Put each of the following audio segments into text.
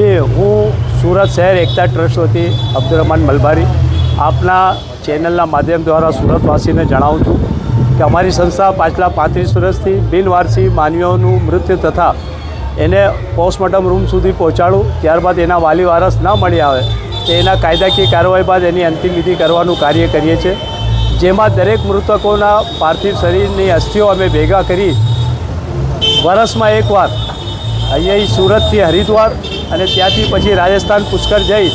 જી હું સુરત શહેર એકતા ટ્રસ્ટ વતી અબ્દુરહમાન મલબારી આપના ચેનલના માધ્યમ દ્વારા સુરતવાસીને જણાવું છું કે અમારી સંસ્થા પાછલા પાંત્રીસ વર્ષથી બિનવારસી માનવીઓનું મૃત્યુ તથા એને પોસ્ટમોર્ટમ રૂમ સુધી પહોંચાડું ત્યારબાદ એના વાલી વારસ ન મળી આવે તો એના કાયદાકીય કાર્યવાહી બાદ એની અંતિમ વિધિ કરવાનું કાર્ય કરીએ છીએ. જેમાં દરેક મૃતકોના પાર્થિવ શરીરની અસ્થિઓ અમે ભેગા કરી વરસમાં એકવાર અહીંયા સુરતથી હરિદ્વાર અને ત્યાંથી પછી રાજસ્થાન પુષ્કર જઈ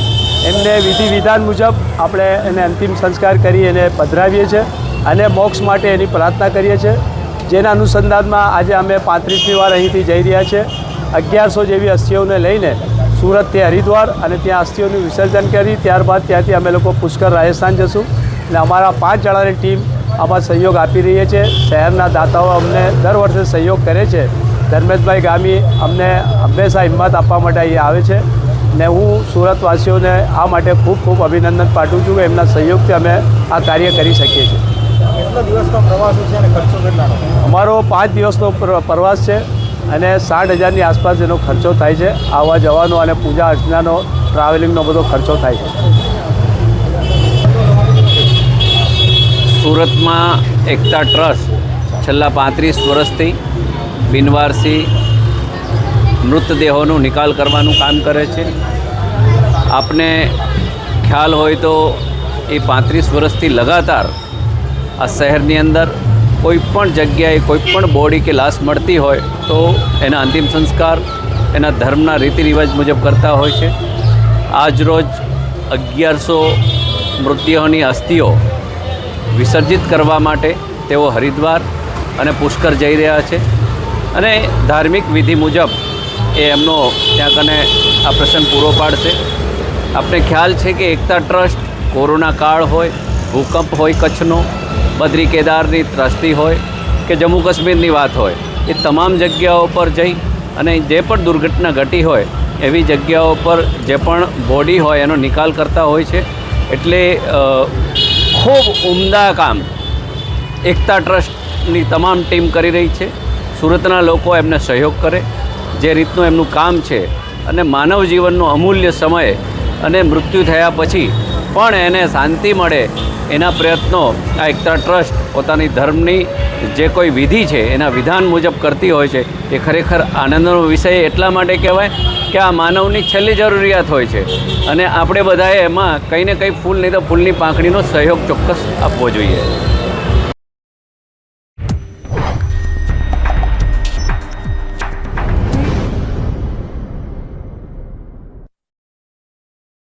એમને વિધિ વિધાન મુજબ આપણે એને અંતિમ સંસ્કાર કરી એને પધરાવીએ છીએ અને મોક્ષ માટે એની પ્રાર્થના કરીએ છીએ. જેના અનુસંધાનમાં આજે અમે પાંત્રીસમી વાર અહીંથી જઈ રહ્યા છીએ. અગિયારસો જેવી અસ્થિઓને લઈને સુરતથી હરિદ્વાર અને ત્યાં અસ્થિઓનું વિસર્જન કરી ત્યારબાદ ત્યાંથી અમે લોકો પુષ્કર રાજસ્થાન જશું. અને અમારા પાંચ જણાની ટીમ આમાં સહયોગ આપી રહી છે. શહેરના દાતાઓ અમને દર વર્ષે સહયોગ કરે છે. ધર્મેશભાઈ ગામી અમને હંમેશા હિંમત આપવા માટે અહીંયા આવે છે ને હું સુરતવાસીઓને આ માટે ખૂબ ખૂબ અભિનંદન પાઠવું છું કે એમના સહયોગથી અમે આ કાર્ય કરી શકીએ છીએ. કેટલો દિવસનો પ્રવાસ છે અને ખર્ચો કેટલાનો? અમારો પાંચ દિવસનો પ્રવાસ છે અને સાઠ હજારની આસપાસ એનો ખર્ચો થાય છે. આવવા જવાનો અને પૂજા અર્ચનાનો ટ્રાવેલિંગનો બધો ખર્ચો થાય છે. સુરતમાં એકતા ટ્રસ્ટ છેલ્લા પાંત્રીસ વર્ષથી બિનવારસી મૃતદેહોનો નિકાલ કરવાનું કામ કરે છે. આપને ખ્યાલ હોય તો એ પાંત્રીસ વર્ષથી લગાતાર આ શહેરની અંદર કોઈ પણ જગ્યાએ કોઈ પણ બોડી કે લાશ મળતી હોય તો એના અંતિમ સંસ્કાર એના ધર્મના રીતિ રિવાજ મુજબ કરતા હોય છે. આજ રોજ અગિયારસો મૃતદેહોની અસ્થિઓ વિસર્જિત કરવા માટે તેઓ હરિદ્વાર અને પુષ્કર જઈ રહ્યા છે. અને ધાર્મિક વિધિ મુજબ એ એમનો ત્યાં કને આ પ્રસંગ પૂરો પાડશે. આપણે ખ્યાલ છે કે એકતા ટ્રસ્ટ કોરોના કાળ હોય, ભૂકંપ હોય કચ્છનો, બદ્રી કેદારની ત્રસ્તી હોય કે જમ્મુ કાશ્મીરની વાત હોય, એ તમામ જગ્યાઓ પર જઈ અને જે પણ દુર્ઘટના ઘટી હોય, એવી જગ્યાઓ પર જે પણ બોડી હોય એનો નિકાલ કરતા હોય છે. એટલે ખૂબ ઉમદા કામ એકતા ટ્રસ્ટની તમામ ટીમ કરી રહી છે. સુરતના લોકો એમને સહયોગ કરે, જે રીતનું એમનું કામ છે અને માનવ જીવનનો અમૂલ્ય સમય અને મૃત્યુ થયા પછી પણ એને શાંતિ મળે એના પ્રયત્નો, આ એકતા ટ્રસ્ટ પોતાની ધર્મની જે કોઈ વિધિ છે, એના વિધાન મુજબ કરતી હોય છે, એ ખરેખર આનંદનો વિષય એટલા માટે કહેવાય કે આ માનવની છેલ્લી જરૂરિયાત હોય છે. અને આપણે બધાએ એમાં કંઈ ને કંઈ ફૂલ નહીં તો ફૂલની પાંખડીનો સહયોગ ચોક્કસ આપવો જોઈએ.